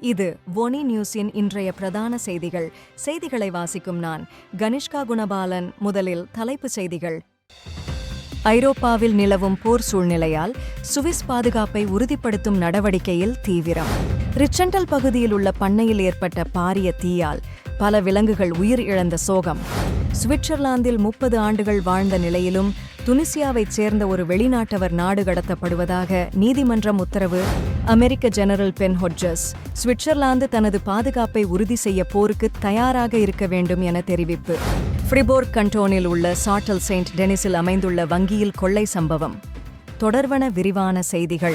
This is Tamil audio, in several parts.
இது ஒனி நியூஸின் இன்றைய பிரதான செய்திகள். செய்திகளை வாசிக்கும் நான் கனிஷ்கா குணபாலன். முதலில் தலைப்புச் செய்திகள். ஐரோப்பாவில் நிலவும் போர் சூழ்நிலையால் சுவிஸ் பாதுகாப்பை உறுதிப்படுத்தும் நடவடிக்கையில் தீவிரம். ரிச்சண்டல் பகுதியில் உள்ள பண்ணையில் ஏற்பட்ட பாரிய தீயால் பல விலங்குகள் உயிர் இழந்த சோகம். சுவிட்சர்லாந்தில் முப்பது ஆண்டுகள் வாழ்ந்த நிலையிலும் துனிசியாவைச் சேர்ந்த ஒரு வெளிநாட்டவர் நாடு கடத்தப்படுவதாக நீதிமன்றம் உத்தரவு. அமெரிக்க ஜெனரல் பென் ஹொட்ஜஸ் சுவிட்சர்லாந்து தனது பாதுகாப்பை உறுதி செய்ய போருக்கு தயாராக இருக்க வேண்டும் என தெரிவிப்பு. ஃப்ரிபோர்க் கண்டோனில் உள்ள சாட்டல் செயின்ட் டெனிஸில் அமைந்துள்ள வங்கியில் கொள்ளை சம்பவம். தொடர்வன விரிவான செய்திகள்.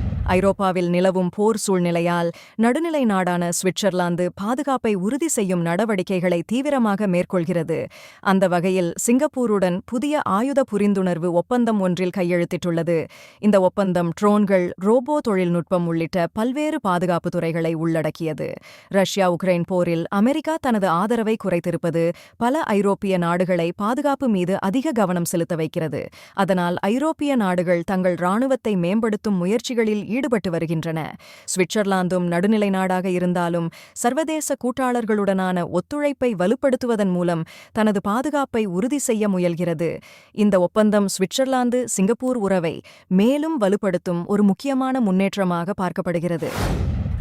ஐரோப்பாவில் நிலவும் போர் சூழ்நிலையால் நடுநிலை நாடான சுவிட்சர்லாந்து பாதுகாப்பை உறுதி செய்யும் நடவடிக்கைகளை தீவிரமாக மேற்கொள்கிறது. அந்த வகையில் சிங்கப்பூருடன் புதிய ஆயுத புரிந்துணர்வு ஒப்பந்தம் ஒன்றில் கையெழுத்திட்டுள்ளது. இந்த ஒப்பந்தம் ட்ரோன்கள் ரோபோ தொழில்நுட்பம் உள்ளிட்ட பல்வேறு பாதுகாப்பு துறைகளை உள்ளடக்கியது. ரஷ்யா உக்ரைன் போரில் அமெரிக்கா தனது ஆதரவை குறைத்திருப்பது பல ஐரோப்பிய நாடுகளை பாதுகாப்பு மீது அதிக கவனம் செலுத்த வைக்கிறது. அதனால் ஐரோப்பிய நாடுகள் தங்கள் ராணுவத்தை மேம்படுத்தும் முயற்சிகளில் ஈடுபட்டு வருகின்றன. சுவிட்சர்லாந்தும் நடுநிலை நாடாக இருந்தாலும் சர்வதேச கூட்டாளர்களுடனான ஒத்துழைப்பை வலுப்படுத்துவதன் மூலம் தனது பாதுகாப்பை உறுதி செய்ய முயல்கிறது. இந்த ஒப்பந்தம் சுவிட்சர்லாந்து சிங்கப்பூர் உறவை மேலும் வலுப்படுத்தும் ஒரு முக்கியமான முன்னேற்றமாக பார்க்கப்படுகிறது.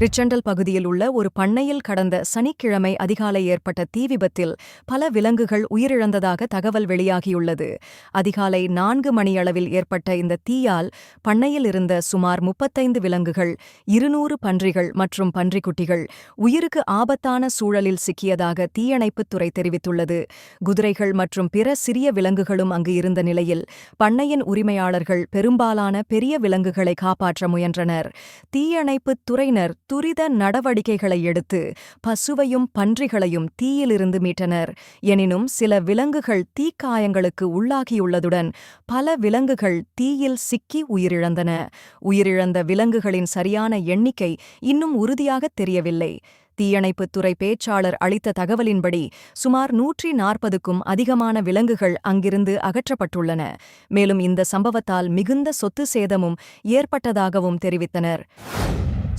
ரிச்சண்டல் பகுதியில் உள்ள ஒரு பண்ணையில் கடந்த சனிக்கிழமை அதிகாலை ஏற்பட்ட தீ விபத்தில் பல விலங்குகள் உயிரிழந்ததாக தகவல் வெளியாகியுள்ளது. அதிகாலை நான்கு மணியளவில் ஏற்பட்ட இந்த தீயால் பண்ணையில் இருந்த சுமார் முப்பத்தைந்து விலங்குகள் இருநூறு பன்றிகள் மற்றும் பன்றிக்குட்டிகள் உயிருக்கு ஆபத்தான சூழலில் சிக்கியதாக தீயணைப்புத் துறை தெரிவித்துள்ளது. குதிரைகள் மற்றும் பிற சிறிய விலங்குகளும் அங்கு இருந்த நிலையில் பண்ணையின் உரிமையாளர்கள் பெரும்பாலான பெரிய விலங்குகளை காப்பாற்ற முயன்றனர். தீயணைப்புத் துறையினர் துரித நடவடிக்கைகளை எடுத்து பசுவையும் பன்றிகளையும் தீயிலிருந்து மீட்டனர். எனினும் சில விலங்குகள் தீக்காயங்களுக்கு உள்ளாகியுள்ளதுடன் பல விலங்குகள் தீயில் சிக்கி உயிரிழந்தன. உயிரிழந்த விலங்குகளின் சரியான எண்ணிக்கை இன்னும் உறுதியாகத் தெரியவில்லை. தீயணைப்புத் துறை பேச்சாளர் அளித்த தகவலின்படி சுமார் நூற்றி நாற்பதுக்கும் அதிகமான விலங்குகள் அங்கிருந்து அகற்றப்பட்டுள்ளன. மேலும் இந்த சம்பவத்தால் மிகுந்த சொத்து சேதமும் ஏற்பட்டதாகவும் தெரிவித்தனர்.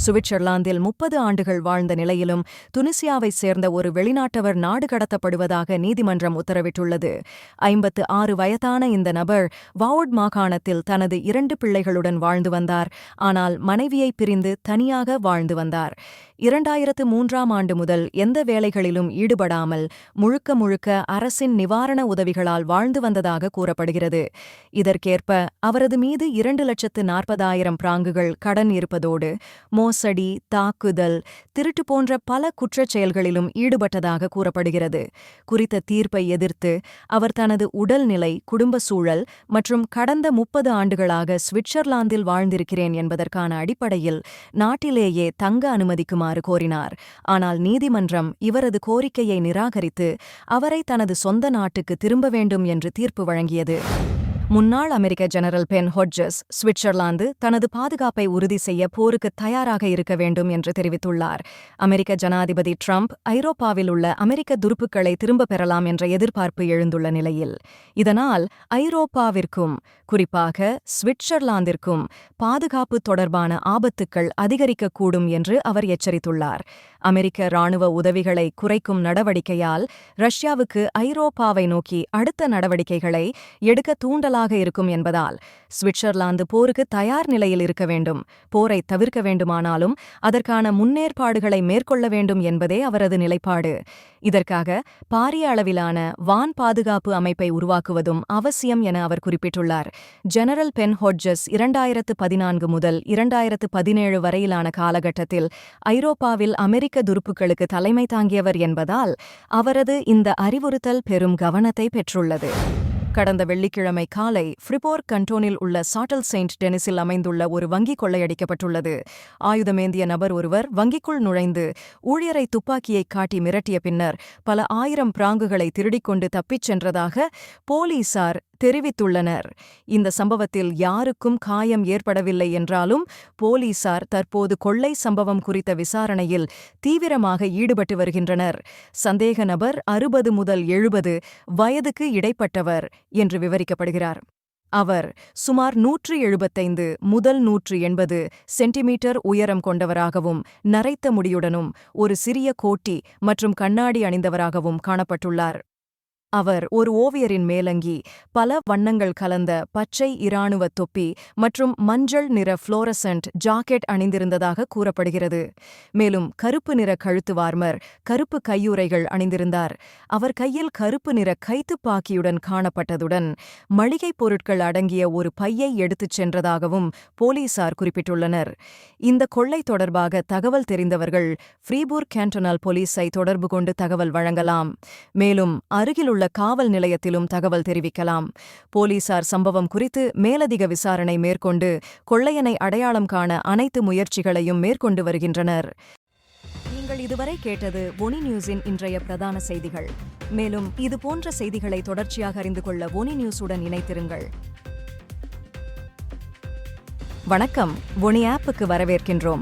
சுவிட்சர்லாந்தில் முப்பது ஆண்டுகள் வாழ்ந்த நிலையிலும் துனிசியாவைச் சேர்ந்த ஒரு வெளிநாட்டவர் நாடு கடத்தப்படுவதாக நீதிமன்றம் உத்தரவிட்டுள்ளது. ஐம்பத்து ஆறு வயதான இந்த நபர் வாவுட் மாகாணத்தில் தனது இரண்டு பிள்ளைகளுடன் வாழ்ந்து வந்தார். ஆனால் மனைவியை பிரிந்து தனியாக வாழ்ந்து வந்தார். இரண்டாயிரத்து மூன்றாம் ஆண்டு முதல் எந்த வேலைகளிலும் ஈடுபடாமல் முழுக்க முழுக்க அரசின் நிவாரண உதவிகளால் வாழ்ந்து வந்ததாக கூறப்படுகிறது. இதற்கேற்ப அவரது மீது இரண்டு லட்சத்து நாற்பதாயிரம் பிராங்குகள் கடன் இருப்பதோடு மோசடி தாக்குதல் திருட்டு போன்ற பல குற்றச் செயல்களிலும் ஈடுபட்டதாக கூறப்படுகிறது. குறித்த தீர்ப்பை எதிர்த்து அவர் தனது உடல்நிலை குடும்ப சூழல் மற்றும் கடந்த முப்பது ஆண்டுகளாக சுவிட்சர்லாந்தில் வாழ்ந்திருக்கிறேன் என்பதற்கான அடிப்படையில் நாட்டிலேயே தங்க அனுமதிக்குமாறு கோரினார். ஆனால் நீதிமன்றம் இவரது கோரிக்கையை நிராகரித்து அவரை தனது சொந்த நாட்டுக்கு திரும்ப வேண்டும் என்று தீர்ப்பு வழங்கியது. முன்னாள் அமெரிக்க ஜெனரல் பென் ஹொட்ஜஸ் சுவிட்சர்லாந்து தனது பாதுகாப்பை உறுதி செய்ய போருக்கு தயாராக இருக்க வேண்டும் என்று தெரிவித்துள்ளார். அமெரிக்க ஜனாதிபதி ட்ரம்ப் ஐரோப்பாவில் உள்ள அமெரிக்க துருப்புக்களை திரும்பப் பெறலாம் என்ற எதிர்பார்ப்பு எழுந்துள்ள நிலையில் இதனால் ஐரோப்பாவிற்கும் குறிப்பாக சுவிட்சர்லாந்திற்கும் பாதுகாப்பு தொடர்பான ஆபத்துக்கள் அதிகரிக்கக்கூடும் என்று அவர் எச்சரித்துள்ளார். அமெரிக்க ராணுவ உதவிகளை குறைக்கும் நடவடிக்கையால் ரஷ்யாவுக்கு ஐரோப்பாவை நோக்கி அடுத்த நடவடிக்கைகளை எடுக்க தூண்டலாக இருக்கும் என்பதால் சுவிட்சர்லாந்து போருக்கு தயார் நிலையில் இருக்க வேண்டும். போரை தவிர்க்க வேண்டுமானாலும் அதற்கான முன்னேற்பாடுகளை மேற்கொள்ள வேண்டும் என்பதே அவரது நிலைப்பாடு. இதற்காக பாரிய அளவிலான வான் பாதுகாப்பு அமைப்பை உருவாக்குவதும் அவசியம் என அவர் குறிப்பிட்டுள்ளார். ஜெனரல் பென் ஹொட்ஜஸ் இரண்டாயிரத்து பதினான்கு முதல் இரண்டாயிரத்து பதினேழு வரையிலான காலகட்டத்தில் ஐரோப்பாவில் அமெரிக்க துருப்புக்களுக்கு தலைமை தாங்கியவர் என்பதால் அவரது இந்த அறிவுறுத்தல் பெரும் கவனத்தை பெற்றுள்ளது. கடந்த வெள்ளிக்கிழமை காலை ஃப்ரிபோர்க் கண்டோனில் உள்ள சாட்டல் செயின்ட் டெனிஸில் அமைந்துள்ள ஒரு வங்கி கொள்ளையடிக்கப்பட்டுள்ளது. ஆயுதமேந்திய நபர் ஒருவர் வங்கிக்குள் நுழைந்து ஊழியரை துப்பாக்கியை காட்டி மிரட்டிய பின்னர் பல ஆயிரம் பிராங்குகளை திருடிக்கொண்டு தப்பிச் சென்றதாக போலீசார் தெரிவித்துள்ளனர். இந்த சம்பவத்தில் யாருக்கும் காயம் ஏற்படவில்லை என்றாலும் போலீசார் தற்போது கொள்ளை சம்பவம் குறித்த விசாரணையில் தீவிரமாக ஈடுபட்டு வருகின்றனர். சந்தேக நபர் அறுபது முதல் எழுபது வயதுக்கு இடைப்பட்டவர் என்று விவரிக்கப்படுகிறார். அவர் சுமார் நூற்று எழுபத்தைந்து முதல் நூற்று எண்பது சென்டிமீட்டர் உயரம் கொண்டவராகவும் நரைத்த முடியுடனும் ஒரு சிறிய கோட்டி மற்றும் கண்ணாடி அணிந்தவராகவும் காணப்பட்டுள்ளார். அவர் ஒரு ஓவியரின் மேலங்கி பல வண்ணங்கள் கலந்த பச்சை இராணுவ தொப்பி மற்றும் மஞ்சள் நிற ஃப்ளோரசன்ட் ஜாக்கெட் அணிந்திருந்ததாக கூறப்படுகிறது. மேலும் கருப்பு நிற கழுத்து வார்மர் கருப்பு கையுறைகள் அணிந்திருந்தார். அவர் கையில் கருப்பு நிற கைத்துப்பாக்கியுடன் காணப்பட்டதுடன் மளிகைப் பொருட்கள் அடங்கிய ஒரு பையை எடுத்துச் சென்றதாகவும் போலீசார் குறிப்பிட்டுள்ளனர். இந்த கொள்ளை தொடர்பாக தகவல் தெரிந்தவர்கள் ஃப்ரீபூர் கேண்டனால் போலீஸை தொடர்பு கொண்டு தகவல் வழங்கலாம். மேலும் அருகிலுள்ள உள்ள காவல் நிலையத்திலும் தகவல் தெரிவிக்கலாம். போலீசார் சம்பவம் குறித்து மேலதிக விசாரணை மேற்கொண்டு கொள்ளையனை அடையாளம் காண அனைத்து முயற்சிகளையும் மேற்கொண்டு வருகின்றனர். நீங்கள் இதுவரை கேட்டது ஒனி நியூஸின் இன்றைய பிரதான செய்திகள். மேலும் இது போன்ற செய்திகளை தொடர்ச்சியாக அறிந்து கொள்ள ஒனி நியூஸுடன் இணைத்திருங்கள் வணக்கம். ஒனி ஆப்புக்கு வரவேற்கின்றோம்.